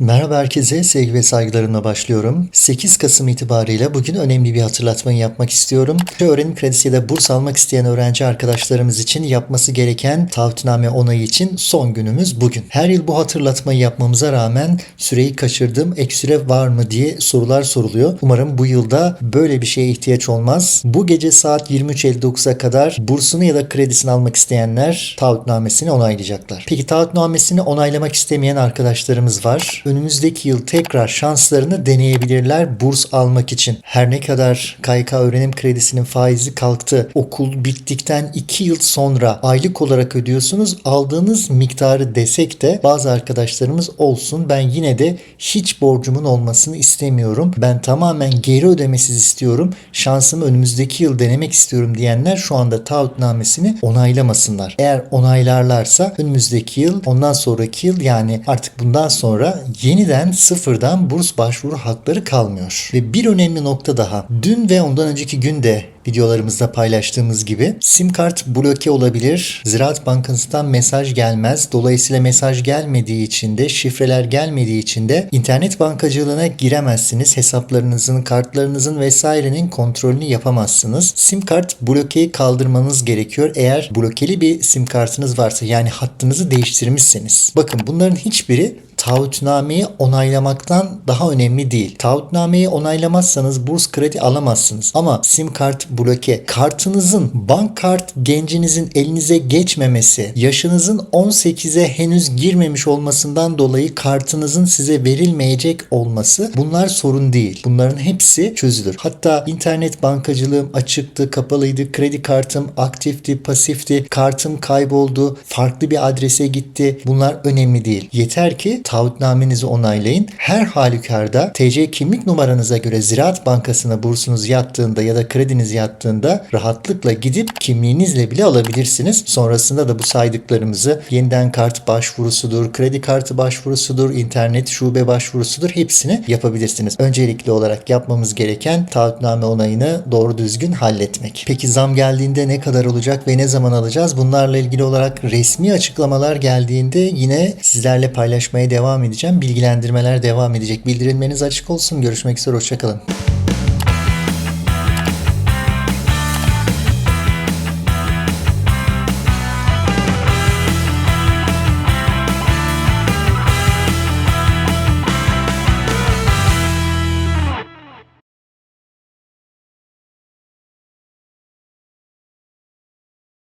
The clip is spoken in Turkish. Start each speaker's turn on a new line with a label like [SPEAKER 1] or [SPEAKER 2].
[SPEAKER 1] Merhaba herkese, sevgi ve saygılarımla başlıyorum. 8 Kasım itibariyle bugün önemli bir hatırlatmayı yapmak istiyorum. Öğrenim kredisi ya da burs almak isteyen öğrenci arkadaşlarımız için yapması gereken taahhütname onayı için son günümüz bugün. Her yıl bu hatırlatmayı yapmamıza rağmen süreyi kaçırdım, ek süre var mı diye sorular soruluyor. Umarım bu yılda böyle bir şeye ihtiyaç olmaz. Bu gece saat 23.59'a kadar bursunu ya da kredisini almak isteyenler taahhütnamesini onaylayacaklar. Peki taahhütnamesini onaylamak istemeyen arkadaşlarımız var önümüzdeki yıl tekrar şanslarını deneyebilirler burs almak için. Her ne kadar KYK öğrenim kredisinin faizi kalktı. Okul bittikten 2 yıl sonra aylık olarak ödüyorsunuz. Aldığınız miktarı desek de bazı arkadaşlarımız olsun ben yine de hiç borcumun olmasını istemiyorum. Ben tamamen geri ödemesiz istiyorum. Şansımı önümüzdeki yıl denemek istiyorum diyenler şu anda taahhütnamesini onaylamasınlar. Eğer onaylarlarsa önümüzdeki yıl ondan sonraki yıl yani artık bundan sonra yeniden sıfırdan burs başvuru hakları kalmıyor. Ve bir önemli nokta daha. Dün ve ondan önceki günde videolarımızda paylaştığımız gibi sim kart bloke olabilir. Ziraat Bankası'ndan mesaj gelmez. Dolayısıyla mesaj gelmediği için de şifreler gelmediği için de internet bankacılığına giremezsiniz. Hesaplarınızın, kartlarınızın vesairenin kontrolünü yapamazsınız. Sim kart blokeyi kaldırmanız gerekiyor. Eğer blokeli bir sim kartınız varsa yani hattınızı değiştirmişseniz. Bakın bunların hiçbiri taahhütnameyi onaylamaktan daha önemli değil. Taahhütnameyi onaylamazsanız burs kredi alamazsınız. Ama sim kart bloke, kartınızın bank kart gencinizin elinize geçmemesi, yaşınızın 18'e henüz girmemiş olmasından dolayı kartınızın size verilmeyecek olması bunlar sorun değil. Bunların hepsi çözülür. Hatta internet bankacılığım açıktı, kapalıydı, kredi kartım aktifti, pasifti, kartım kayboldu, farklı bir adrese gitti. Bunlar önemli değil. Yeter ki taahhütnamenizi onaylayın. Her halükarda TC kimlik numaranıza göre Ziraat Bankası'na bursunuz yattığında ya da krediniz yattığında rahatlıkla gidip kimliğinizle bile alabilirsiniz. Sonrasında da bu saydıklarımızı yeniden kart başvurusudur, kredi kartı başvurusudur, internet şube başvurusudur hepsini yapabilirsiniz. Öncelikli olarak yapmamız gereken taahhütname onayını doğru düzgün halletmek. Peki zam geldiğinde ne kadar olacak ve ne zaman alacağız? Bunlarla ilgili olarak resmi açıklamalar geldiğinde yine sizlerle paylaşmaya devam edeceğim. Bilgilendirmeler devam edecek. Bildirilmeniz açık olsun. Görüşmek üzere. Hoşçakalın.